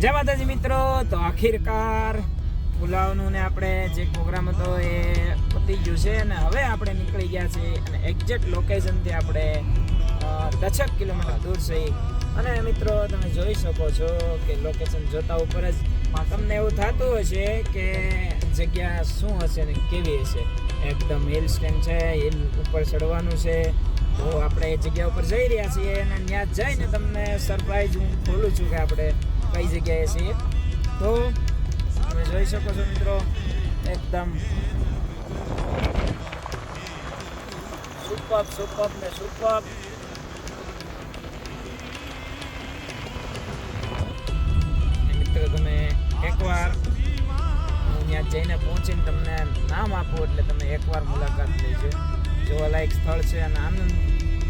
જય માતાજી મિત્રો તો આખીરકાર પુલાવનું ને આપણે જે પ્રોગ્રામ હતો એ પતી ગયું છે અને હવે આપણે નીકળી ગયા છીએ અને એક્ઝેક્ટ લોકેશનથી આપણે અ, કિલોમીટર દૂર છે. અને મિત્રો તમે જોઈ શકો છો કે લોકેશન જોતા ઉપર જ તમને એવું થતું હશે કે જગ્યા શું હશે ને કેવી હશે. એકદમ હિલ સ્ટેન્ડ છે હિલ ઉપર ચડવાનું છે. તો આપણે એ જગ્યા ઉપર જઈ રહ્યા છીએ અને ત્યાં જઈને તમને સરપ્રાઈઝ હું ખોલું છું કે આપણે કઈ જગ્યાએ છીએ તો તમે જોઈ શકો છો મિત્રો, એકદમ સુપર સુપર ને સુપર મિત્રો તમે એકવાર ત્યાં જઈને પહોંચીને તમને નામ આપું એટલે તમે એકવાર મુલાકાત લેજો. જોવાલાયક સ્થળ છે અને આનંદ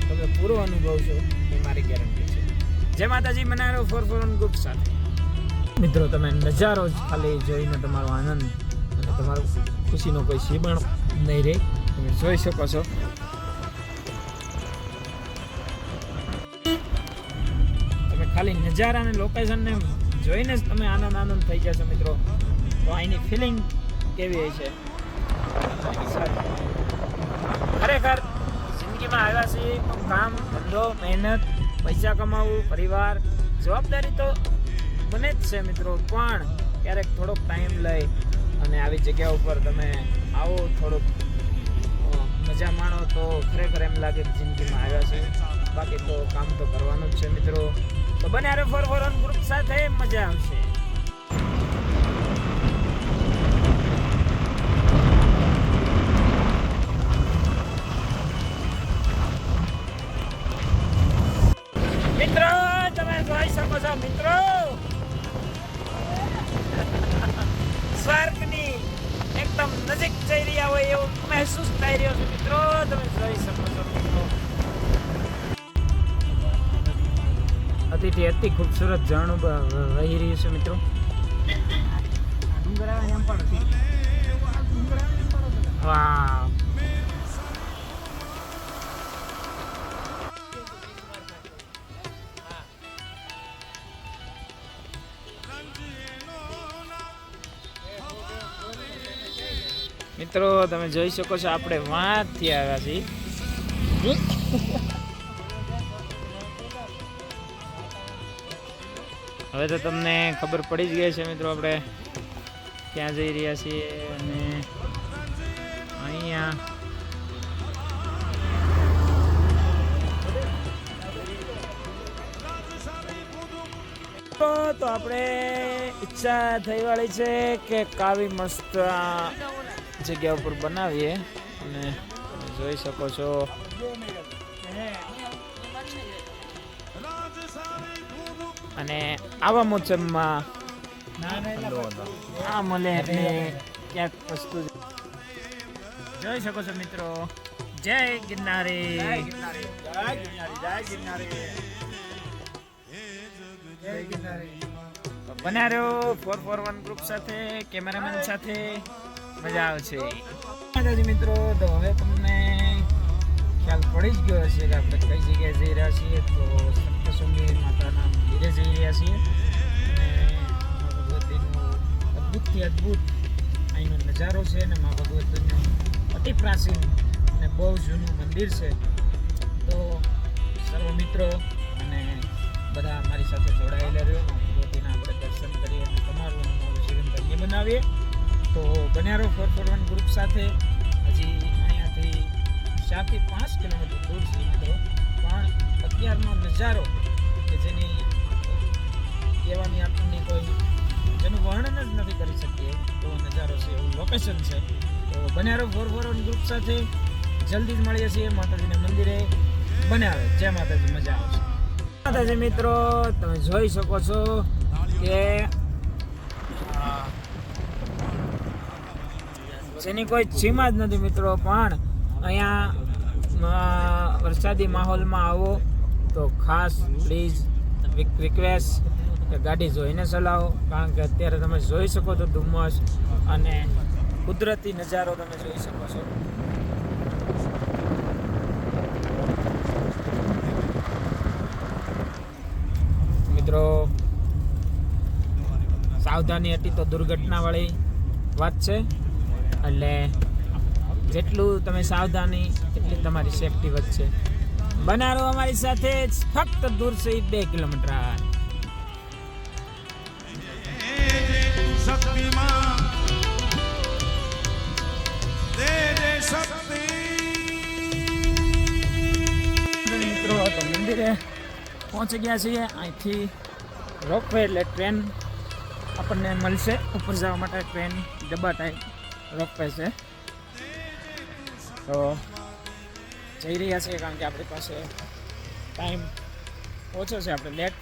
તમે પૂરો અનુભવશો, એ મારી ગેરંટી છે. જય માતાજી, મનારો ફોર ફોર ગ્રુપ સાથે. મિત્રો, તમે નજારો જ ખાલી જોઈને તમારો આનંદ અને તમારો ખુશીનો કોઈ સીમણ નહીં રહે. તમે જોઈ શકો છો. તમે ખાલી નજારા અને લોકેશનને જોઈને જ તમે આનંદ આનંદ થઈ જશો મિત્રો. તો અહીંની ફિલિંગ કેવી હોય છે ખરેખર જિંદગીમાં આવ્યા છીએ, કામ ધંધો, મહેનત, પૈસા કમાવવું પરિવાર, જવાબદારી તો બને જ છે મિત્રો, પણ ક્યારેક થોડોક ટાઈમ લઈ અને આવી જગ્યા ઉપર તમે આવો થોડુંક મજા માણો તો ખરેખર એમ લાગે કે જિંદગીમાં આવ્યા છે. બાકી તો કામ તો કરવાનું જ છે મિત્રો. તો બને અરે ફોર ફોર ગ્રુપ સાથે મજા આવશે. અતિથી અતિ ખૂબસૂરત ઝરણું વહી રહ્યું છે મિત્રો. વાહ મિત્રો, તમે જોઈ શકો છો, આપણે વાંથી આવ્યા છીએ. હવે તો તમને ખબર પડી જ ગઈ છે મિત્રો આપણે ક્યાં જઈ રહ્યા છીએ અને અહીંયા તો આપણે ઈચ્છા થઈ વાળી છે કે કાવી મસ્ત જગ્યા ઉપર બનાવીએ અને જોઈ શકો છો અને આવા મોસમમાં આ મળે એટલે ક્યાંક વસ્તુ જોઈ શકો છો મિત્રો. જય ગિરનારી. તો બન્યા રહ્યો ફોર ફોર વન ગ્રુપ સાથે કેમેરામેન સાથે. મજા આવશે મિત્રો તો હવે તમને પડી જ ગયો હશે કે આપણે કઈ જગ્યાએ જઈ રહ્યા છીએ તો સપ્તસુંગી માતાના મંદિરે જઈ રહ્યા છીએ. અને મા ભગવતીનું અદ્ભુતથી અદ્ભુત અહીંનો નજારો છે અને મા ભગવતીનું અતિ પ્રાચીન અને બહુ જૂનું મંદિર છે. તો સર્વ મિત્રો અને બધા મારી સાથે જોડાયેલા રહ્યો. ભગવતીના આપણે દર્શન કરીએ અને તમારું જીવન ધન્ય બનાવીએ. તો બન્યારો ફોર ફોર વન ગ્રુપ સાથે. ચારથી પાંચ કિલોમીટર દૂર છે મિત્રો પણ અત્યારનો નજારો કે જેની કહેવાની આપણને કોઈ જેનું વર્ણન જ નથી કરી શકીએ, એવો નજારો છે, એવું લોકેશન છે. તો બન્યારો ફોર ફોર વન ગ્રુપ સાથે જલ્દી જ મળીએ છીએ. માતાજીના મંદિરે બનાવે. જય માતાજી, મજા આવશે માતાજી મિત્રો, તમે જોઈ શકો છો કે જેની કોઈ સીમા જ નથી મિત્રો, પણ અહીંયા વરસાદી માહોલમાં આવો તો ખાસ પ્લીઝ રિક્વેસ્ટ કે ગાડી જોઈને ચલાવો. કારણ કે અત્યારે તમે જોઈ શકો છો ધુમ્મસ અને કુદરતી નજારો તમે જોઈ શકો છો. મિત્રો, સાવધાની હતી તો દુર્ઘટનાવાળી વાત છે. એટલે જેટલું તમે સાવધાની, એટલી તમારી સેફટી વધશે. બનારો અમારી સાથે જ ફક્ત દૂર છે બે કિલોમીટર તો મંદિરે પહોંચી ગયા છીએ. અહીંથી રોપવે એટલે ટ્રેન આપણને મળશે. ઉપર જવા માટે ટ્રેન ડબ્બા ટાઈપ રોપવે છે. તો જઈ રહ્યા છીએ કારણ કે આપણી પાસે ટાઈમ ઓછો છે, આપણે લેટ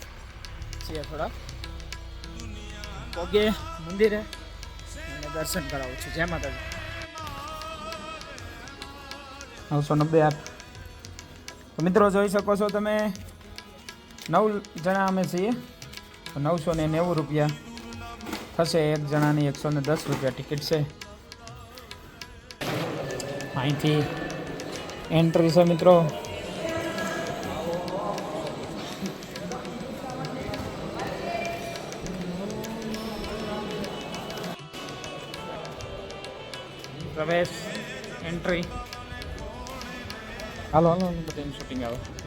છીએ થોડા પગે મંદિરે અને દર્શન કરાવું છું. જય માતાજી. નવસો નબ્બે આઠ. તો મિત્રો જોઈ શકો છો તમે, નવ જણા અમે છીએ. નવસો ને નેવું રૂપિયા થશે એક જણાની એકસો ને દસ રૂપિયા ટિકિટ છે. અહીંથી એન્ટ્રી છે મિત્રો. પ્રવેશ એન્ટ્રી હાલો હાલો બધાનું શૂટિંગ આવે.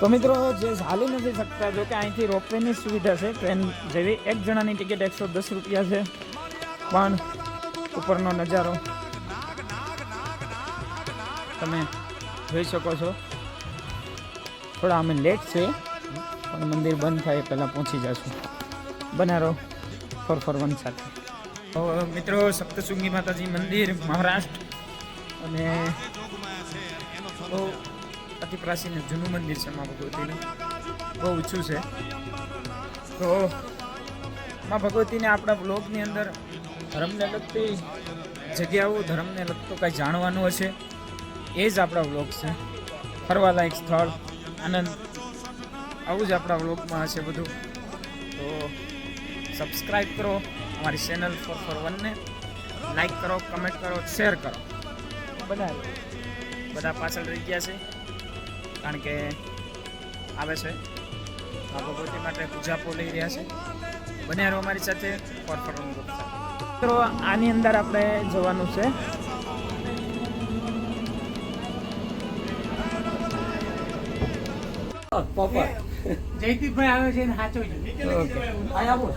તો મિત્રો, જે ચાલી નથી શકતા, જો કે અહીંથી રોપવેની સુવિધા છે, ટ્રેન જેવી. એક જણાની ટિકિટ એકસો દસ રૂપિયા છે, પણ ઉપરનો નજારો તમે જોઈ શકો છો. થોડા અમે લેટ છે પણ મંદિર બંધ થાય પહેલાં પહોંચી જશું. બનારો ફોર ફોર વન સાથે. મિત્રો, સપ્તશૃંગી માતાજી મંદિર, મહારાષ્ટ્ર અને અતિ પ્રાચીન જૂનું મંદિર છે મા ભગવતીનું. બહુ ઊંચું છે. તો મા ભગવતીને આપણા બ્લોગની અંદર ધર્મને લગતી જગ્યાઓ, ધર્મને લગતું કાંઈ જાણવાનું હશે, એ જ આપણા બ્લોગ છે. ફરવાલાયક સ્થળ, આનંદ, આવું જ આપણા બ્લોગમાં હશે બધું. તો સબસ્ક્રાઈબ કરો અમારી ચેનલ ફોર ફોર વનને. લાઈક કરો, કમેન્ટ કરો, શેર કરો. બધા બધા પાછળ રહી ગયા છે. કારણ કે આવે છે. આ ભગવતી માટે પૂજા લઈ રહ્યા છે. બને રહો અમારી સાથે. સાથે મિત્રો આની અંદર આપણે જવાનું છે. જયદીપભાઈ આવે છે ને સાચો ઓકે.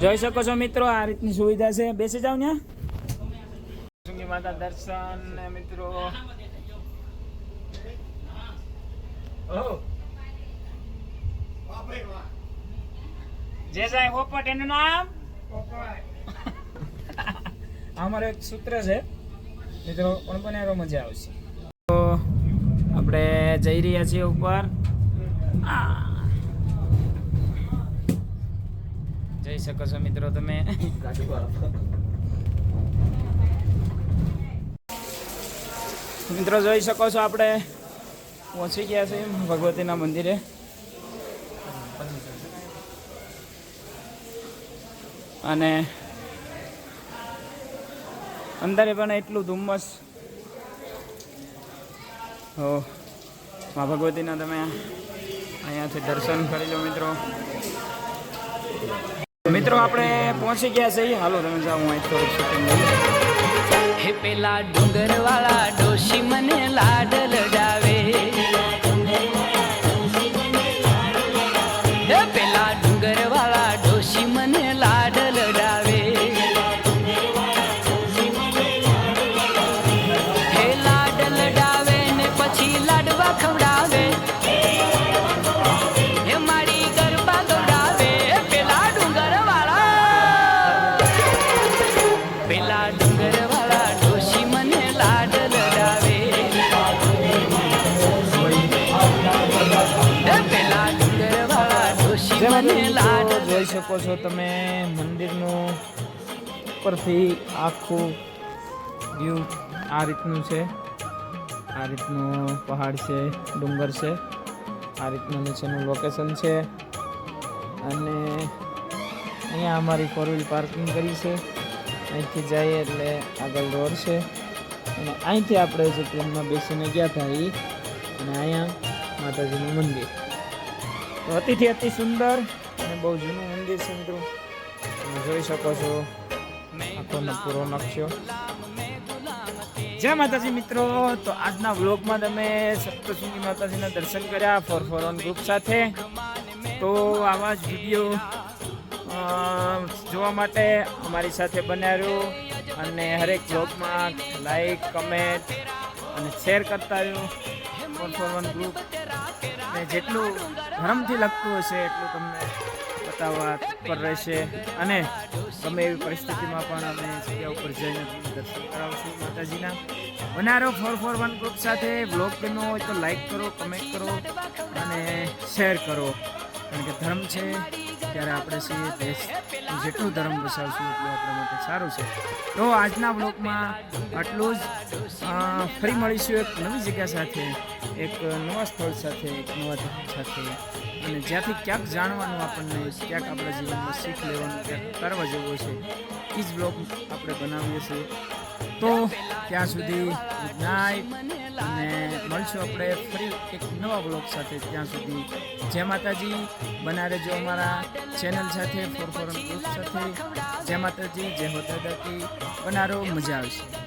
જોઈ શકો છો મિત્રો આ રીતની સુવિધા છે. બેસી જાવ ત્યાં માતા દર્શન ને મિત્રો. જે જાય પોપટ, એનું નામ? અમારો એક સૂત્ર છે. મિત્રો, પણ બનાવો મજા આવશે. તો આપણે જઈ રહ્યા છીએ ઉપર. જઈ શકો છો મિત્રો તમે. મિત્રો, જોઈ શકો છો આપણે. પહોંચી ગયા છે ભગવતીના મંદિરે. અને અંદરે પણ એટલું ધુમ્મસ. હો, મા ભગવતીના તમે અહીંયાથી દર્શન કરી લો મિત્રો. મિત્રો, આપણે પહોંચી ગયા છીએ. હાલો, તમે જાઓ, હું અહીં હે પેલા ડુંગર વાળા ડોશી મને લાડ લડાવે. શકો છો તમે મંદિરનું ઉપરથી આખું વ્યૂ આ રીતનું છે. આ રીતનું પહાડ છે, ડુંગર છે. આ રીતનું નીચેનું લોકેશન છે. અને અહીંયા અમારી ફોર વ્હીલ પાર્કિંગ કરી છે. અહીંથી જઈએ એટલે આગળ રોડ છે. અને અહીંથી આપણે જે ટ્રેનમાં બેસીને ગયા હતા એ અને અહીંયા માતાજીનું મંદિર. તો અતિથી અતિ સુંદર. અને બહુ જૂનું મંદિર છે મિત્રો. તમે જોઈ શકો છો. આખોનો પૂરો નકશો જય માતાજી મિત્રો. તો આજના વ્લોગમાં તમે સપ્તશૃંગી માતાજીના દર્શન કર્યા ફોર ફોર ઓન ગ્રુપ સાથે. તો આવા જ વીડિયો જોવા માટે અમારી સાથે બન્યા રહ્યો અને હરેક બ્લોગમાં લાઈક, કમેન્ટ અને શેર કરતા રહ્યો ફોર ફોર વન ગ્રુપ. ને જેટલું ધર્મથી લગતું હશે એટલું તમને બતાવવા પર રહેશે અને ગમે એવી પરિસ્થિતિમાં પણ અમે જગ્યા ઉપર જઈને દર્શન કરાવશું માતાજીના. બનારો ફોર ફોર વન ગ્રુપ સાથે બ્લોગ ગમ્યો હોય તો લાઈક કરો કમેન્ટ કરો અને શેર કરો. કારણ કે ધર્મ છે, ત્યારે આપણે છીએ દેશ. જેટલું ધર્મ બસાવશું એટલું આપણા માટે સારું છે. તો આજના બ્લોગમાં આટલું જ. ફરી મળીશું એક નવી જગ્યા સાથે, એક નવા સ્થળ સાથે, એક નવા ધર્મ સાથે. અને જ્યાંથી ક્યાંક જાણવાનું આપણને ક્યાંક આપણા જીવનમાં શીખ લેવાનું, ક્યાંક કરવા જેવું છે એ જ બ્લોગ આપણે બનાવીએ છીએ. તો ત્યાં સુધી ગુડ નાઇટ અને મળશું આપણે ફરી એક નવા બ્લોગ સાથે ત્યાં સુધી. જય માતાજી. બના રહેજો અમારા ચેનલ સાથે ફોર ફોરન ગ્રુપ સાથે. જય માતાજી, જય હોતા કી બનારો મજા આવશે.